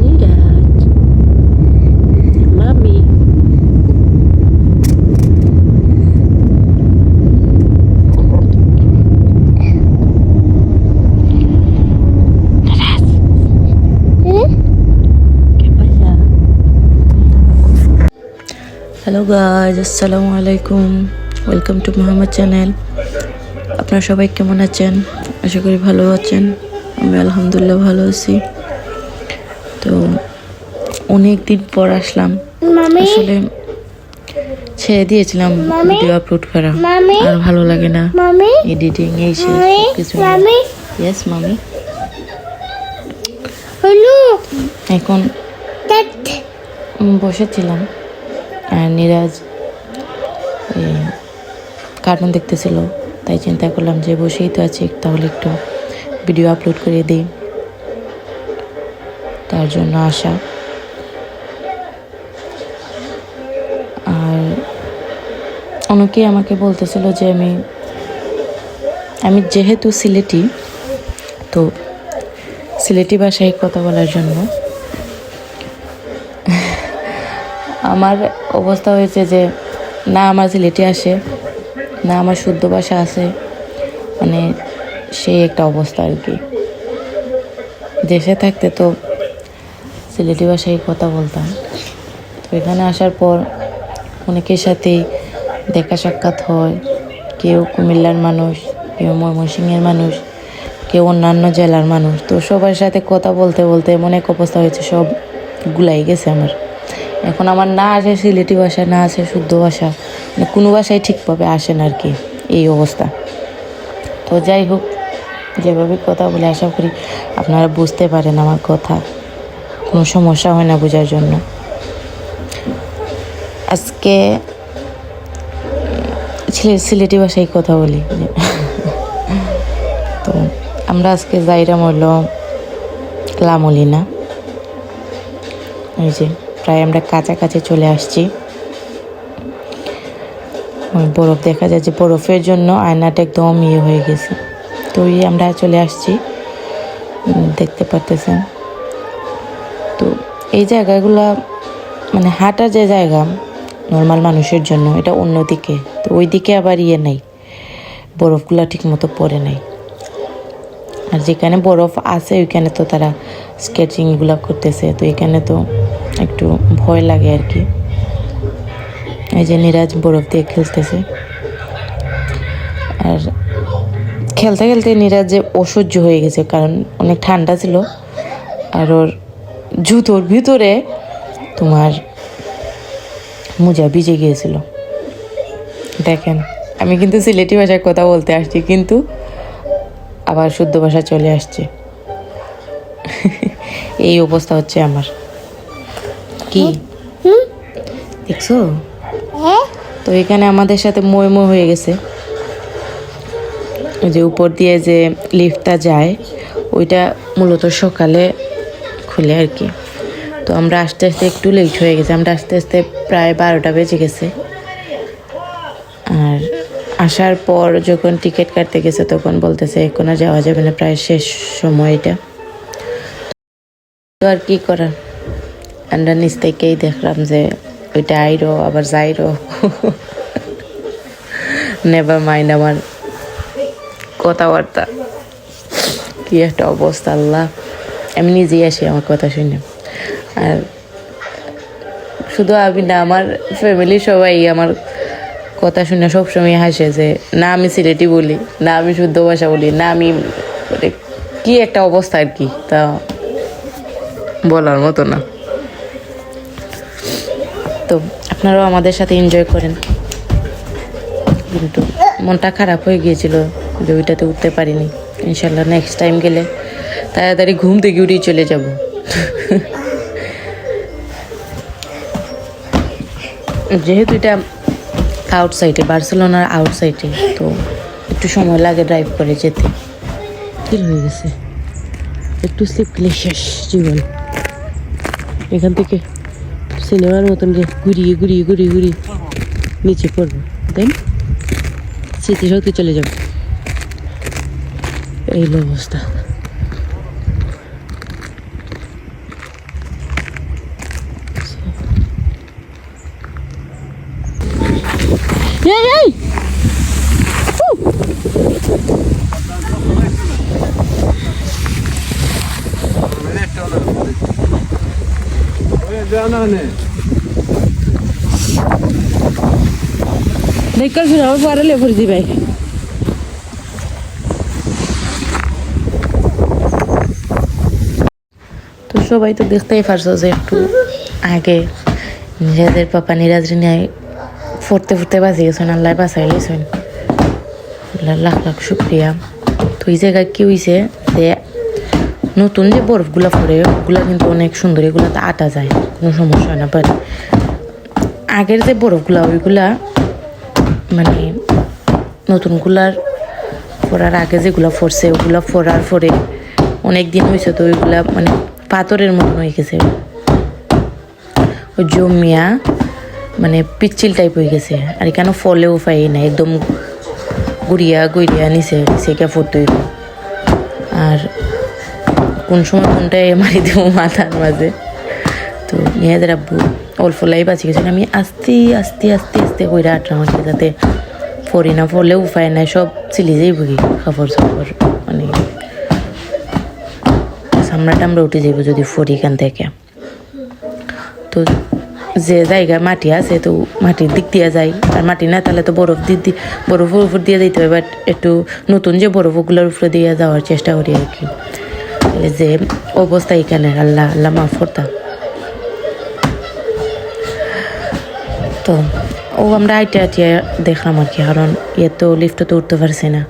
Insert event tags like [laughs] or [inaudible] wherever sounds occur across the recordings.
নিরাজ মামি hello guys আসসালামু আলাইকুম ওয়েলকাম টু মোহাম্মদ চ্যানেল আপনারা সবাই কেমন আছেন? আশা করি ভালো আছেন। আমি আলহামদুলিল্লাহ ভালো আছি। তো অনেক দিন পর আসলাম। আসলে ছেড়ে দিয়েছিলাম ভিডিও আপলোড করা। আর ভালো লাগে না। এডিটিং এই মামি? কিছু ইয়েস মামি? এখন বসেছিলাম। আর নিরাজ কার্টুন দেখতেছিল। তাই চিন্তা করলাম যে বসেই তো আছি তাহলে একটু ভিডিও আপলোড করে দিই। তার জন্য আসা আর অনেকেই আমাকে বলতেছিল যে আমি আমি যেহেতু সিলেটি, তো সিলেটি ভাষায় কথা বলার জন্য আমার অবস্থা হয়েছে যে না আমার সিলেটি আসে, না আমার শুদ্ধ ভাষা আছে। মানে সেই একটা অবস্থা আর কি। দেশে থাকতে তো সিলেটি ভাষায় কথা বলতাম। তো এখানে আসার পর অনেকের সাথেই দেখা সাক্ষাৎ হয়। কেউ কুমিল্লার মানুষ, কেউ ময়মনসিংহের মানুষ, কেউ অন্যান্য জেলার মানুষ। তো সবার সাথে কথা বলতে বলতে এমন এক অবস্থা হয়েছে, সব গুলাই গেছে আমার। এখন আমার না আসে সিলেটি ভাষা না আসে শুদ্ধ ভাষা মানে কোনো ভাষাই ঠিকভাবে আসে না আর কি, এই অবস্থা। তো যাই হোক যেভাবে কথা বলে আশা করি আপনারা বুঝতে পারেন আমার কথা। কোনো সমস্যা হয় না বোঝার জন্য। আজকে ছিলে- সিলেটি ভাষায় কথা বলি। [laughs] তো আমরা আজকে যাইরাম হইল লামলিনা এই যে, প্রায় আমরা কাছাকাছি চলে আসছি। বরফ দেখা যায় যে বরফের জন্য আয়নাটা একদম ইয়ে হয়ে গেছে। তো ওই আমরা চলে আসছি। দেখতে পারতেছেন। তো এই জায়গাগুলা মানে হাঁটার যে জায়গা নর্মাল মানুষের জন্য, এটা অন্যদিকে তো ওই দিকে আবার ইয়ে নাই। বরফগুলা ঠিক মতো পড়ে নাই। আর যেখানে বরফ আছে, ওইখানে তো তারা স্কেচিংগুলো করতেছে। তো এখানে তো একটু ভয় লাগে আর কি। এই যে নিরাজ বরফ দিয়ে খেলতেছে। আর খেলতে খেলতে নিরাজ যে অসহ্য হয়ে গেছে কারণ অনেক ঠান্ডা ছিল। আর ওর জুতোর ভিতরে তোমার মোজা ভিজে গিয়েছিল। দেখেন আমি কিন্তু সিলেটি ভাষায় কথা বলতে আসছি কিন্তু আবার শুদ্ধ ভাষা চলে আসছে। [laughs] এই অবস্থা হচ্ছে আমার। কি? দেখছ? হ্যাঁ? তো এখানে আমাদের সাথে মই মই হয়ে গেছে। ওই যে উপর দিয়ে যে লিফটটা যায়, ওইটা মূলত সকালে খুলে আর কি। তো আমরা আস্তে আস্তে একটু লেট হয়ে গেছে, আমরা আস্তে আস্তে প্রায় বারোটা বেজে গেছে। আর আসার পর যখন টিকিট কাটতে গেছে, তখন বলতেছে, এখন আর যাওয়া যাবে না, প্রায় শেষ সময় এটা। তো আর কি করার? আমরা নিচ থেকেই দেখলাম যে ওইটা আইরো, আবার যাইরো নেভার মাইন্ড আমার কথাবার্তা। কি একটা অবস্থা, আল্লাহ। আমি নিজেই আসি আমার কথা শুনে। আর শুধু আমি না, আমার ফ্যামিলি সবাই আমার কথা শুনে সবসময় হাসে যে, না, আমি সিলেটি বলি, না, আমি শুদ্ধ ভাষা বলি, না, আমি মানে কি একটা অবস্থা আর কি, তা বলার মতো না। তো আপনারাও আমাদের সাথে এনজয় করেন। কিন্তু মনটা খারাপ হয়ে গিয়েছিল। যে ওইটাতে উঠতে পারিনি। ইনশাল্লাহ নেক্সট টাইম গেলে তাড়াতাড়ি ঘুম থেকে উঠেই চলে যাব। যেহেতু এটা আউটসাইডে বার্সেলোনার আউটসাইডে তো একটু সময় লাগে ড্রাইভ করে যেতে। ফিল হয়ে গেছে? একটু স্লিপ খেলে শেষ জীবন। এখান থেকে সিনেমার মতন ঘুরিয়ে ঘুরিয়ে ঘুরিয়ে ঘুরিয়ে নিচে পড়ব। দেন স্মৃতিশক্তি চলে যাবে। এই অবস্থা এই এই देखकर फिर हम पारा ले फिर जी भाई সবাই তো দেখতেই পারছ যে একটু আগে নিজেদের পাপা নিরাজ নিয়ে ফুটতে ফুটতে বাঁচিয়ে গেছেন আল্লাহ বাঁচাই গেছেন লাখ লাখ শুক্রিয়া। তো এই জায়গায় কি হয়েছে যে নতুন যে বরফগুলো পড়ে, ওগুলো কিন্তু অনেক সুন্দর এগুলোতে আটা যায়, কোনো সমস্যা হয় না। বাট আগের যে বরফগুলা, ওইগুলা মানে নতুনগুলার পড়ার আগে যেগুলো পড়ছে, ওগুলা পড়ার পরে অনেক দিন হয়েছে তো ওইগুলা মানে পাথরের মতন হয়ে গেছে। ওই জমিয়া মানে পিচ্ছিল টাইপ হয়ে গেছে। আর এখানে ফলেও পাই না, একদম গুড়িয়া গুড়িয়া নিচে নিচে কে ফুটতে হইব। আর কোন সময় কোনটায় মারি দেবো মাথার মাঝে? তো মেয়েদের আব্বু অল্প লাই বাঁচি গেছে, আমি আস্তে আস্তে আস্তে আস্তে কইরা আটরা মারছি যাতে পরি না পড়লে উপায় নাই সব চিলি যাই বুঝি কাপড় চাপড় মানে সামনা টামড়া উঠে যাইব যদি ফরি এখান থেকে। তো যে জায়গায় মাটি আছে, তো মাটির দিক দিয়ে যাই। আর মাটি না তাহলে তো বরফ দিক দিয়ে বরফের উপর দিয়ে দিতে হবে বাট একটু নতুন যে বরফ ওগুলোর উপরে দিয়ে যাওয়ার চেষ্টা করি আর কি। যে অবস্থা এখানে, আল্লাহ আল্লাহ মাফ করতাম তো, ও আমরা আইটে আইটে দেখলাম আর কি, কারণ ইয়ে তো লিফটে তো উঠতে পারছি না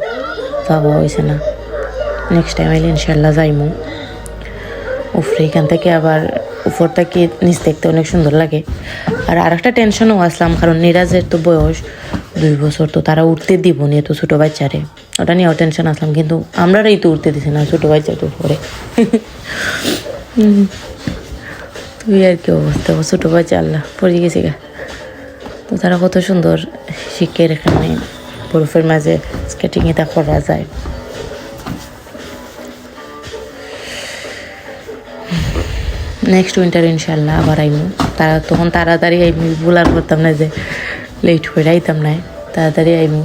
যাব হয়েছে না। নেক্সট টাইম আইলে ইনশাল্লাহ যাইমু। উপরে এখান থেকে আবার উপর থেকে নিচ দেখতে অনেক সুন্দর লাগে। আর আরেকটা টেনশনও আসলাম, কারণ নিরাজের তো বয়স দুই বছর, তো তারা উঠতে দিব নিয়ে তো ছোটো বাচ্চারে। ওটা নিয়েও টেনশন আসলাম, কিন্তু আমরাই তো উঠতে দিছি না ছোটো বাচ্চা তো উপরে। তুই আর কি অবস্থা? ছোটো বাচ্চা, আল্লাহ, পড়ে গেছি গা। তো তারা কত সুন্দর শিখের এখানে, বরফের মাঝে স্কেটিং এটা করা যায়। নেক্সট উইন্টার ইনশাল্লাহ আবার আইমু। তারা তখন তাড়াতাড়ি আইমু, বলার করতাম না যে লেট হয়ে আইতাম না। তাড়াতাড়ি আইমু।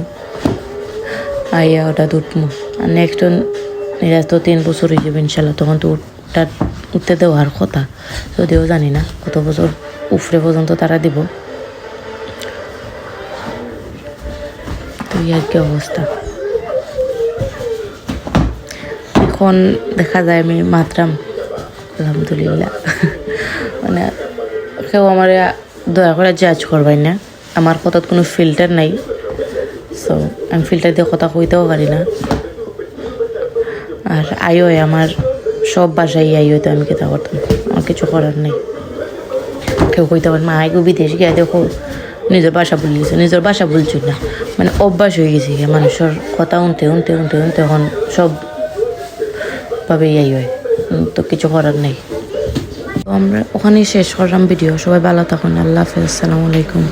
আইয়া ওটা উঠমু আর নেক্সট নিরাজ তো তিন বছর হয়ে যাবে ইনশাল্লাহ। তখন তো উঠটা উঠতে দেওয়ার কথা। যদিও জানি না কত বছর উফরে পর্যন্ত তারা দিব। এই কি অবস্থা? এখন দেখা যায় আমি মাত্রাম। আলহামদুলিল্লাহ। মানে কেউ আমার দয়া করে জাজ করবাই না। আমার কথাত কোনো ফিল্টার নাই। সো আমি ফিল্টার দিয়ে কথা কইতেও পারি না। আর আইও আমার সব বাসায় আইও তো আমি কেতা করতাম। আমার কিছু করার নেই। কেউ কইতে পারে, মা আইগো বিদেশ গিয়ে দেখো। নিজের বাসা গেছে নিজের বাসা ভুলছি না। মানে অভ্যাস হয়ে গেছে মানুষের কথা উনতে উনতে উনতে উনতে এখন সব ভাবে ইয়াই হয় তো কিছু করার নেই। তো আমরা ওখানেই শেষ করলাম ভিডিও সবাই ভালো থাকুন। আল্লাহ হাফেজ। আসসালামু আলাইকুম।